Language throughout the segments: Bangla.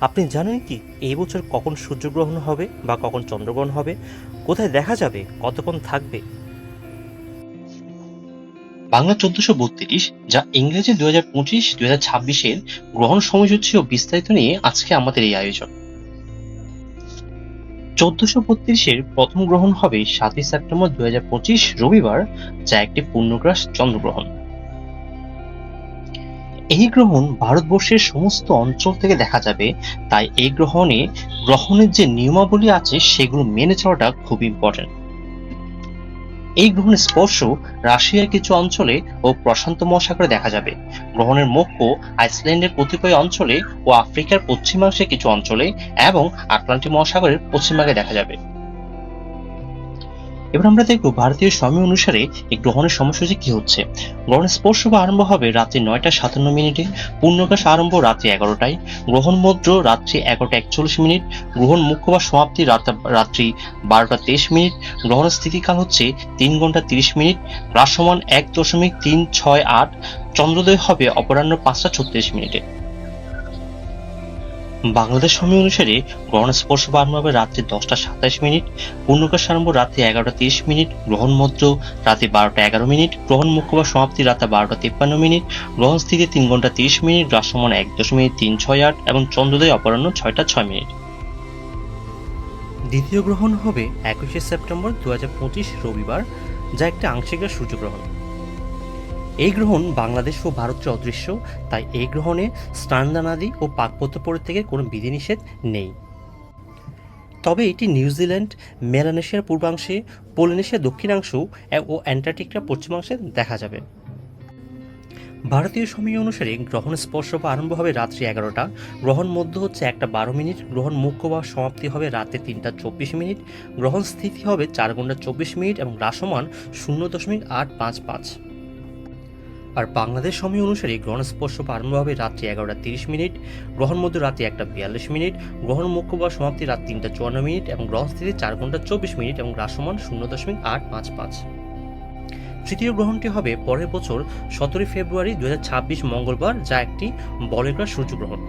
আপনি জানেন কি, এই বছর কখন সূর্যগ্রহণ হবে বা কখন চন্দ্রগ্রহণ হবে? কোথায় দেখা যাবে? কতক্ষণ থাকবে? বাংলা চোদ্দশো বত্রিশ, যা ইংরেজি দুই হাজার পঁচিশ, দুই হাজার ছাব্বিশের গ্রহণ সময়সূচি ও বিস্তারিত নিয়ে আজকে আমাদের এই আয়োজন। চোদ্দশো বত্রিশের প্রথম গ্রহণ হবে সাতই সেপ্টেম্বর দুই হাজার পঁচিশ রবিবার, যা একটি পূর্ণগ্রাস চন্দ্রগ্রহণ। এই গ্রহণ ভারতবর্ষের সমস্ত অঞ্চল থেকে দেখা যাবে, তাই এই গ্রহণে গ্রহণের যে নিয়মাবলী আছে সেগুলো মেনে চলাটা খুব ইম্পর্টেন্ট এই গ্রহণের স্পর্শ রাশিয়ার কিছু অঞ্চলে ও প্রশান্ত মহাসাগরে দেখা যাবে। গ্রহণের মুখ্য আইসল্যান্ডের কতিপয় অঞ্চলে ও আফ্রিকার পশ্চিমাংশে কিছু অঞ্চলে এবং আটলান্টিক মহাসাগরের পশ্চিমভাগে দেখা যাবে। এবার আমরা দেখব ভারতীয় সময় অনুসারে এই গ্রহণের সময়সূচি কি হচ্ছে। গ্রহণের স্পর্শ বা আরম্ভ হবে রাত্রি নয়টা সাতান্ন মিনিটে, পূর্ণকাশ আরম্ভ রাত্রি এগারোটায়, গ্রহণ মদ্র রাত্রি এগারোটা একচল্লিশ মিনিট, গ্রহণ মুখ্য বা সমাপ্তি রাত- রাত্রি বারোটা তেইশ মিনিট, গ্রহণ স্থিতিকাল হচ্ছে তিন ঘণ্টা তিরিশ মিনিট রাসমান এক দশমিক তিন ছয় আট, চন্দ্রোদয় হবে অপরাহ্ন পাঁচটা ছত্রিশ মিনিটে। বাংলাদেশ সময় অনুসারে গ্রহণ স্পর্শ বা আরম্ভ হবে রাত্রি দশটা সাতাশ মিনিট পূর্ণকাশ আরম্ভ রাত্রি এগারোটা তিরিশ মিনিট, গ্রহণ মধ্য রাতে বারোটা এগারো মিনিট, গ্রহণ মুখ্য বা সমাপ্তি রাতে বারোটা তিপ্পান্ন মিনিট, গ্রহণ স্থিতি তিন ঘণ্টা তিরিশ মিনিট রাসমান এক দশমিক তিন ছয় আট এবং চন্দ্রোদয় অপরাহ্ন ছয়টা ছয় মিনিট। দ্বিতীয় গ্রহণ হবে একুশে সেপ্টেম্বর দু হাজার পঁচিশ রবিবার, যা একটা আংশিক সূর্যগ্রহণ এই গ্রহণ বাংলাদেশ ও ভারতের অদৃশ্য, তাই এই গ্রহণে স্নানদানাদি ও পাকপত্র পরিত্যাগের কোনো বিধিনিষেধ নেই। তবে এটি নিউজিল্যান্ড মেলানেশিয়ার পূর্বাংশে পোলিনেশিয়ার দক্ষিণাংশ ও অ্যান্টার্কটিকার পশ্চিমাংশে দেখা যাবে। ভারতীয় সময় অনুসারে গ্রহণ স্পর্শ বা আরম্ভ হবে রাত্রি এগারোটা, গ্রহণ মধ্য হচ্ছে একটা বারো মিনিট, গ্রহণ মুখ্য বা সমাপ্তি হবে রাতে তিনটা চব্বিশ মিনিট, গ্রহণ স্থিতি হবে চার ঘণ্টা চব্বিশ মিনিট এবং রাসমান শূন্য দশমিক আট পাঁচ পাঁচ। আর বাংলাদেশ সময় অনুসারে গ্রহণ স্পর্শ বা আরম্ভ হবে রাত্রি এগারোটা তিরিশ মিনিট, গ্রহণ মধ্য রাতে একটা বিয়াল্লিশ মিনিট, গ্রহণ মুখ্য বা সমাপ্তি রাত তিনটা চুয়ান্ন মিনিট এবং গ্রহণ স্থিতি চার ঘণ্টা চব্বিশ মিনিট এবং রাসমান শূন্য দশমিক আট পাঁচ পাঁচ। তৃতীয় গ্রহণটি হবে পরের বছর সতেরোই ফেব্রুয়ারি দুই হাজার ছাব্বিশ মঙ্গলবার, যা একটি বলয়গ্রাস সূর্যগ্রহণ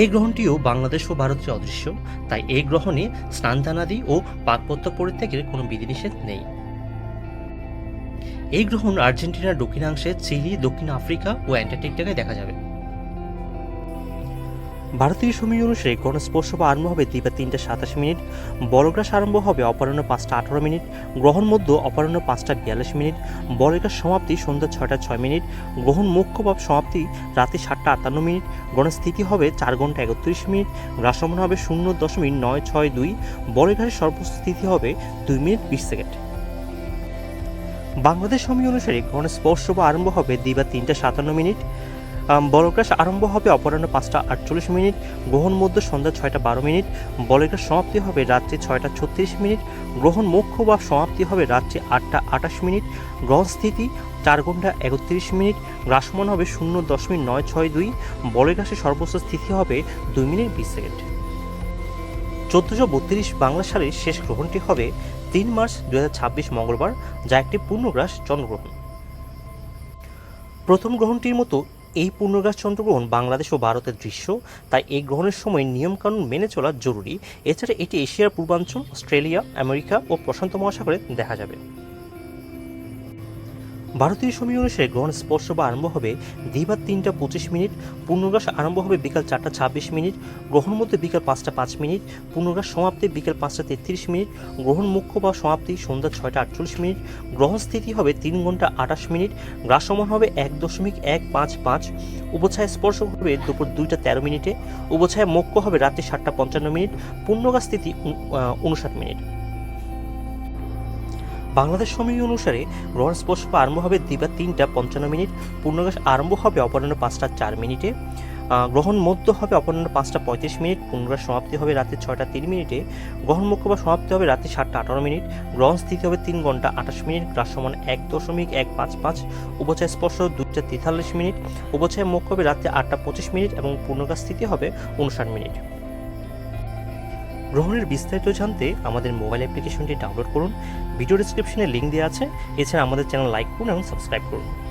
এই গ্রহণটিও বাংলাদেশ ও ভারতের অদৃশ্য, তাই এই গ্রহণে স্নানদানাদি ও পাকপত্য পরিত্যাগের কোনো বিধিনিষেধ নেই। এই গ্রহণ আর্জেন্টিনার দক্ষিণাংশে, চিলি, দক্ষিণ আফ্রিকা ও অ্যান্টার্কটিকায় দেখা যাবে। ভারতীয় সময় অনুসারে গ্রহণ স্পর্শ বা আরম্ভ হবে দিবা তিনটা সাতাশ মিনিট, বলগ্রাস আরম্ভ হবে অপরাহ্ন পাঁচটা আঠারো মিনিট, গ্রহণ মধ্য অপরাহ্ন পাঁচটা বিয়াল্লিশ মিনিট, বলগ্রাস সমাপ্তি সন্ধ্যা ছয়টা ছয় মিনিট, গ্রহণ মুখ্য বা সমাপ্তি রাতে সাতটা আটান্ন মিনিট গ্রহণ স্থিতি হবে চার ঘণ্টা একত্রিশ মিনিট গ্রাসমান হবে শূন্য দশমিক নয় ছয় দুই, বলগ্রাসের সর্বস্থিতি হবে দুই মিনিট বিশ সেকেন্ড। বাংলাদেশ সময় অনুসারে গ্রহণের স্পর্শ বা আরম্ভ হবে দিবা তিনটা সাতান্ন মিনিট বলগ্রাস আরম্ভ হবে অপরাহ্ন পাঁচটা আটচল্লিশ মিনিট, গ্রহণ মধ্য সন্ধ্যা ছয়টা বারো মিনিট বলগ্রাস সমাপ্তি হবে রাত্রি ছয়টা ছত্রিশ মিনিট, গ্রহণ মুখ্য বা সমাপ্তি হবে রাত্রি আটটা আটাশ মিনিট, গ্রহণ স্থিতি চার ঘণ্টা একত্রিশ মিনিট, গ্রাসমান হবে শূন্য দশমিক নয় ছয় দুই বলগ্রাসের সর্বোচ্চ স্থিতি হবে দুই মিনিট বিশ সেকেন্ড। চোদ্দোশো বত্রিশ বাংলা সালের শেষ গ্রহণটি হবে তিন মার্চ দু হাজার ছাব্বিশ মঙ্গলবার, যা একটি পূর্ণগ্রাস চন্দ্রগ্রহণ। প্রথম গ্রহণটির মতো এই পূর্ণগ্রাস চন্দ্রগ্রহণ বাংলাদেশ ও ভারতের দৃশ্য, তাই এই গ্রহণের সময় নিয়মকানুন মেনে চলা জরুরি। এছাড়া এটি এশিয়ার পূর্বাঞ্চল, অস্ট্রেলিয়া, আমেরিকা ও প্রশান্ত মহাসাগরে দেখা যাবে। ভারতীয় সময় অনুসারে গ্রহণ স্পর্শ বা আরম্ভ হবে দিবা তিনটা পঁচিশ মিনিট পূর্ণগ্রাস আরম্ভ হবে বিকাল চারটা ছাব্বিশ মিনিট, গ্রহণ মধ্যে বিকাল পাঁচটা পাঁচ মিনিট পূর্ণগ্রাস সমাপ্তি বিকাল পাঁচটা তেত্রিশ মিনিট, গ্রহণ মুখ্য বা সমাপ্তি সন্ধ্যা ছয়টা আটচল্লিশ মিনিট গ্রহণ স্থিতি হবে তিন ঘণ্টা আঠাশ মিনিট, গ্রাসমান হবে এক দশমিক এক পাঁচ পাঁচ উপছায় স্পর্শ হবে দুপুর দুইটা তেরো মিনিটে উপছায়া মুখ্য হবে রাত্রি সাতটা পঞ্চান্ন মিনিট পূর্ণগ্রাস স্থিতি উনষাট মিনিট। বাংলাদেশ সময় অনুসারে গ্রহণ স্পর্শ আরম্ভ হবে দিবা তিনটা পঞ্চান্ন মিনিট, পূর্ণগ্রাস আরম্ভ হবে অপরাহ্ন পাঁচটা চার মিনিটে গ্রহণ মধ্য হবে অপরাহ্ন পাঁচটা পঁয়ত্রিশ মিনিট, পূর্ণগ্রাস সমাপ্তি হবে রাতে ছয়টা তিন মিনিটে, গ্রহণ মুখ্য বা সমাপ্তি হবে রাতে সাতটা আঠারো মিনিট, গ্রহণ স্থিতি হবে তিন ঘণ্টা আঠাশ মিনিট, গ্রাস সমান এক দশমিক এক পাঁচ পাঁচ, উপচয় স্পর্শ দুইটা তেতাল্লিশ মিনিট, উপচয় মুখ্য হবে রাতে আটটা পঁচিশ মিনিট এবং পূর্ণগ্রাস স্থিতি হবে উনষাট মিনিট। গ্রহণের বিস্তারিত জানতে আমাদের মোবাইল অ্যাপ্লিকেশনটি ডাউনলোড করুন। ভিডিও ডিসক্রিপশনে লিঙ্ক দেওয়া আছে। এছাড়া আমাদের চ্যানেল লাইক করুন এবং সাবস্ক্রাইব করুন।